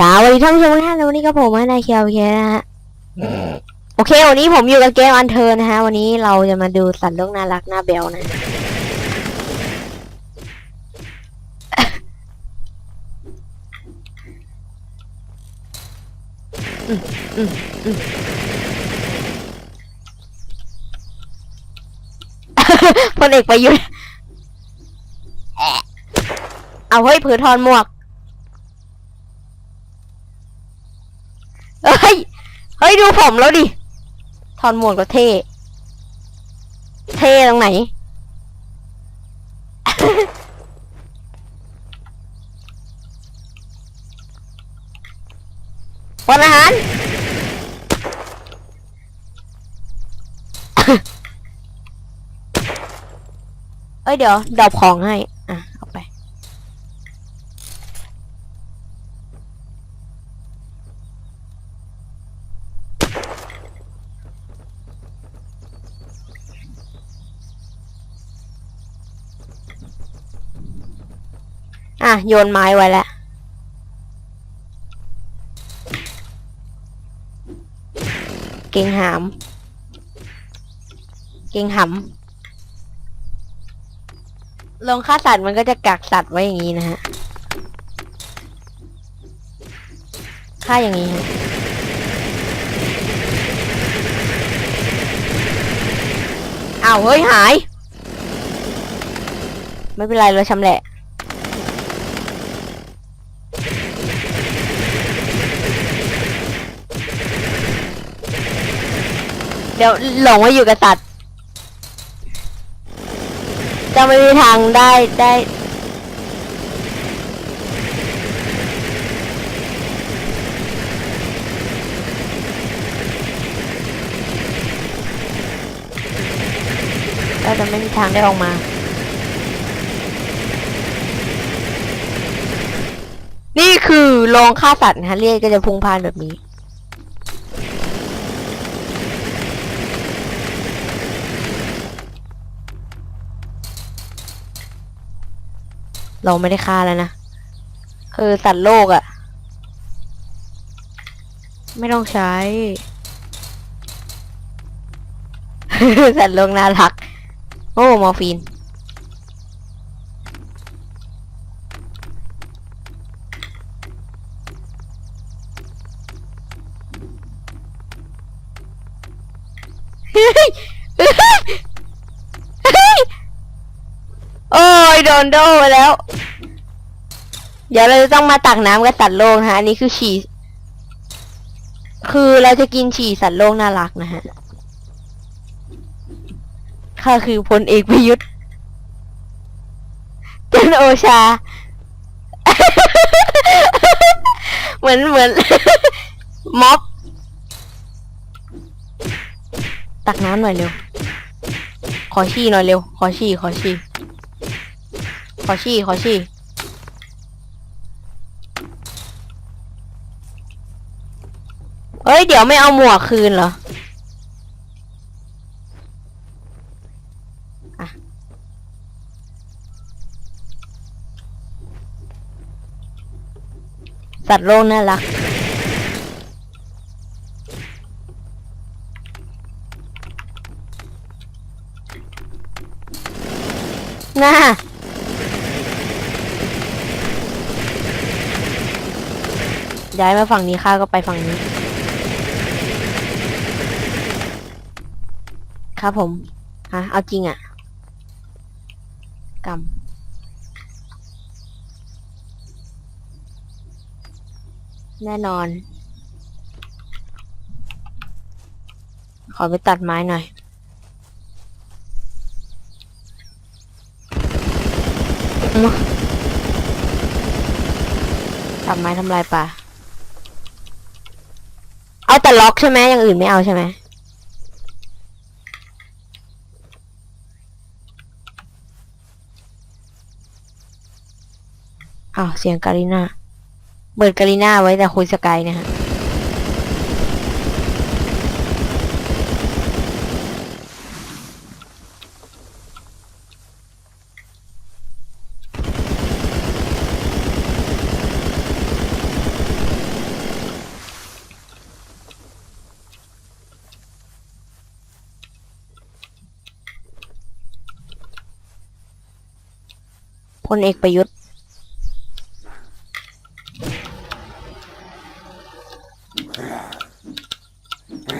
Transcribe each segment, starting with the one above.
สวัสดีท่านผู้ชมทุกท่านนะวันนี้ก็ผมนายเคียวเคนะฮะโอเค วันนี้ผมอยู่กับเกมอันเทอร์นะฮะ วันนี้เราจะมาดูสัตว์โลกน่ารักน่าเบลนะอืมอืมอืมพลเอกประยุทธ์แอะเอาเฮ้ยผือทอนหมวก เฮ้ย เฮ้ย ดู ผมแล้วดิ ถอนหมวกก็เท่ เท่ตรงไหน วันอาหารเอ้ยเดี๋ยวดรอปของให้ อะ เอาไป อะ โยนไม้ไว้แล้วเก่งหาม เก่งหำลงฆ่าสัตว์มันก็จะกักสัตว์ไว้อย่างนี้นะฮะฆ่าอย่างนี้ฮะอ้าวเฮ้ยหาย ไม่เป็นไรเราชำแหละ เดี๋ยวหลงไว้อยู่กับสัตว์จะไม่มีทางได้ได้ก็จะไม่มีทางได้ออกมา นี่คือโรงฆ่าสัตว์นะฮะเรียกก็จะพุ่งพานแบบนี้ เราไม่ได้ฆ่าแล้วนะคือสัตว์โลกอะไม่ต้องใช้ สัตว์โลกน่ารัก โอ้มอร์ฟีน อนโดไปแล้ว เดี๋ยวเราจะต้องมาตักน้ำกับสัตว์โลกนะฮะอันนี้คือฉี่ คือเราจะกินฉี่สัตว์โลกน่ารักนะฮะข้าคือพลเอกประยุทธ์จันโอชา เหมือนเหมือนม็อบตักน้ำหน่อยเร็ว ขอฉี่หน่อยเร็ว ขอฉี่ขอฉี่ ขอฉี่ขอฉี่เอ้ย เดี๋ยวไม่เอาหมวกคืนเหรออะสัตว์โลกน่ารัก น่า ย้ายมาฝั่งนี้ข้าก็ไปฝั่งนี้ ครับผมฮะเอาจริงอะ่ะกำแน่นอน ขอไปตัดไม้หน่อย ตัดไม้ทำลายป่า เอาแต่ล็อกใช่ไหมอย่างอื่นไม่เอาใช่ไหมอ้าวเสียงการีน่าเปิดการีน่าไว้แต่คุยสกายเนี่ยฮะ พลเอกประยุทธ์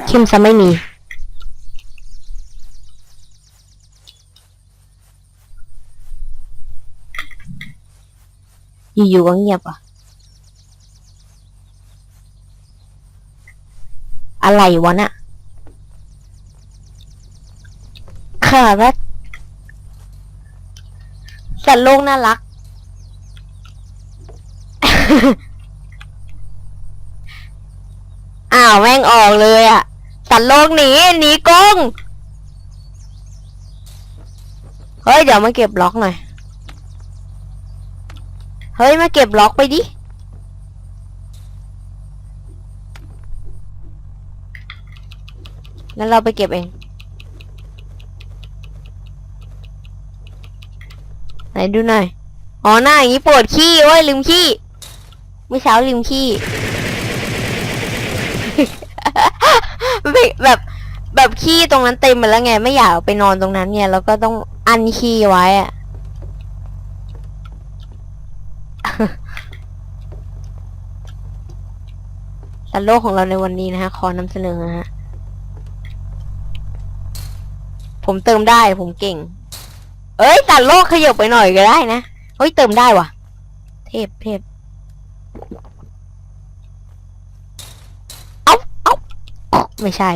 คิมจะไม่มีอยู่ๆก็เงียบอะ อะไรวะน่ะค่ะแล้ วสัตว์โลกน่ารัก อ้าวแม่งออกเลยอะสัตว์โลกหนีหนีกงเฮ้ยเดี๋ยวมาเก็บล็อกหน่อย เฮ้ยมาเก็บล็อกไปดิงั้นเราไปเก็บเอง ไห นดูหน่อย อ๋อหน้าอย่างนี้ปวดขี้เว้ยลืมขี้ เมื่อเช้าลืมขี้แบบแบบแบบขี้ตรงนั้นเต็มไปแล้วไง ไม่อยากไปนอนตรงนั้นไงแล้วก็ต้องอันขี้ไว้อะสัตว์โลกของเราในวันนี้นะฮะขอนำเสนอนะฮะผมเติมได้ผมเก่ง เอ้ยสัตว์โลกขยับไปหน่อยก็ได้นะ เฮ้ยเติมได้ว่ะ เทพเทพเอาเอาเอาไม่ใช่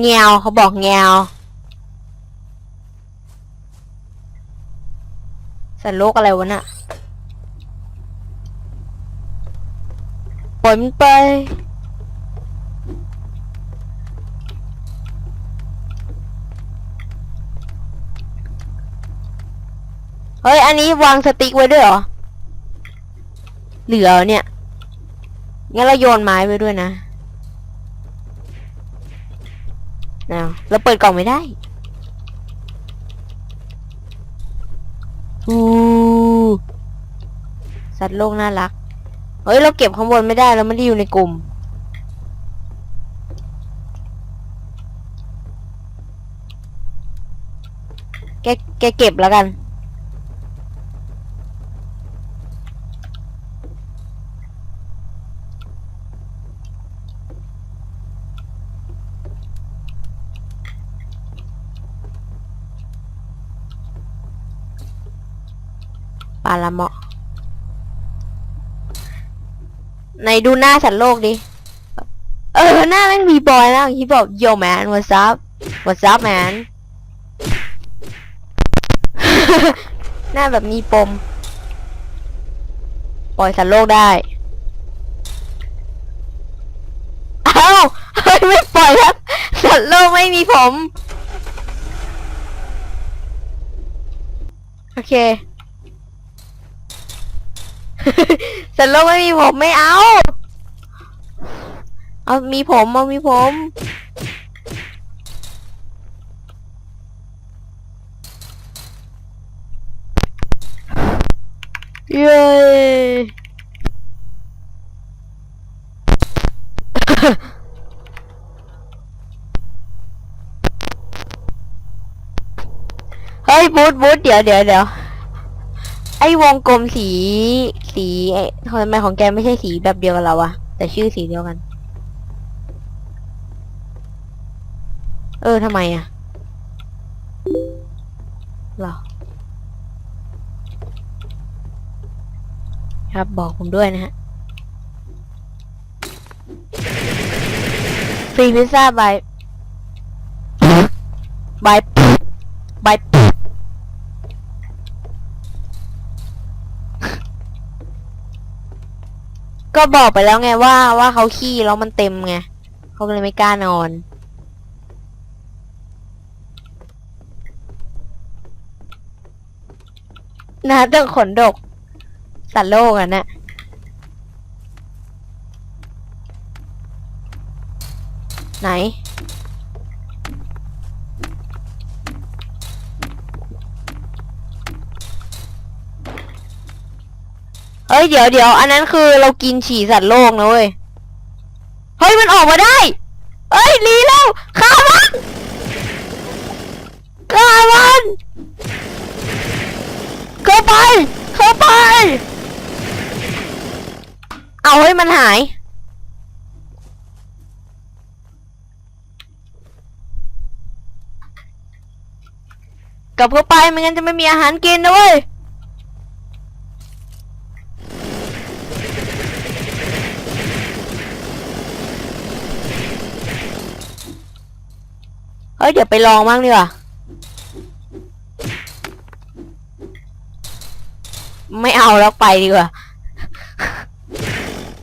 แงวเขาบอกแงวสัตว์โลกอะไรวะน่ะปล่อยมันไป เฮ้ย อันนี้วางสติ๊กไว้ด้วยเหรอ เหลือเนี่ย งั้นเราโยนไม้ไว้ด้วยนะเอาเราเปิดกล่องไม่ได้อูสัตว์โลกน่ารัก เฮ้ย เราเก็บข้างบนไม่ได้ เราไม่ได้อยู่ในกลุ่ม แก แกเก็บแล้วกัน ปาละเมาะ ไหนดูหน้าสัตว์โลกดิ เออ หน้าแม่งมีบอยแล้วที่บอก yo man what's up what's up man หน้าแบบมีปม ปล่อยสัตว์โลกได้อ้าวเฮ้ยไม่ปล่อยแล้วสัตว์โลกไม่มีผม โอเค สัตว์โลกไม่มีผมไม่เอา เอามีผมเอามีผม เย้เฮ้ยบูธบูธเดี๋ยวเดี๋ยวเดี๋ยวไอ้วงกลมสี สีไอ้ทำไมของแกไม่ใช่สีแบบเดียวกับเราวะแต่ชื่อสีเดียวกัน เออทำไมอะเหรอครับบอกผมด้วยนะฮะฟรีพิซซ่าบายบายบาย ก็บอกไปแล้วไงว่าว่าเขาขี้แล้วมันเต็มไงเขาเลยไม่กล้านอน นะต้องขนดก สัตว์โลกอะนะไหน ยเดี๋ยวเดี๋ยวอันนั้นคือเรากินฉี่สัตว์โลกนะเว้ย เฮ้ยมันออกมาได้เฮ้ยหนีแล้วฆ่ามันฆ่ามันเข้าไปเข้าไป เอาให้ยมันหาย กลับเข้าไปไม่งั้นจะไม่มีอาหารกินนะเว้ย เฮ้ยเดี๋ยวไปลองบ้างดีกว่าไม่เอาแล้วไปดีกว่า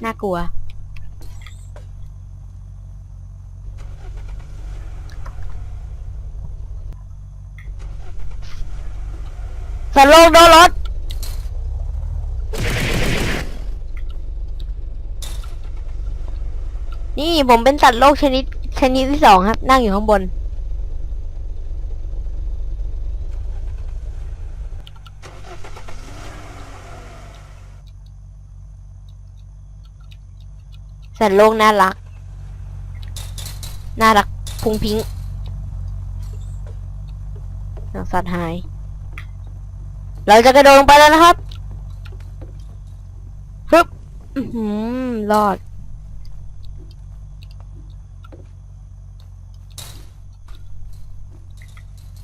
น่ากลัว สัตว์โลกโดนรถนี่ผมเป็นสัตว์โลกชนิดชนิดที่สองครับ นั่งอยู่ข้างบน สัตว์โลกน่ารัก น่ารักพุงพิงเอาสัตว์หาย เราจะกระโดดลงไปแล้วนะครับฮึบอื้อหือรอด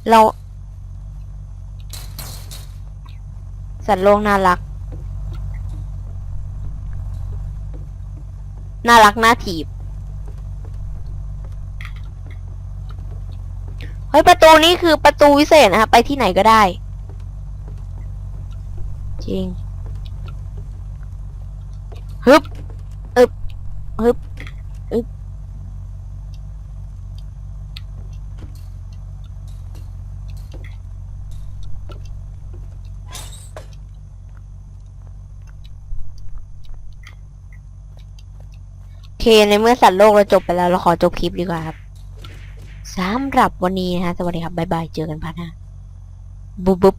เรา สัตว์โลกน่ารัก น่ารักน่าถีบ เฮ้ย ประตูนี้คือประตูวิเศษนะครับไปที่ไหนก็ได้ จริง ฮึบ อึบ ฮึบ เคในเมื่อสัตว์โลกเราจบไปแล้วเราขอจบคลิปดีกว่าครับสำหรับวันนี้นะฮะสวัสดีครับบ๊ายบายเจอกันพัฒนาบุ๊บบุ๊บ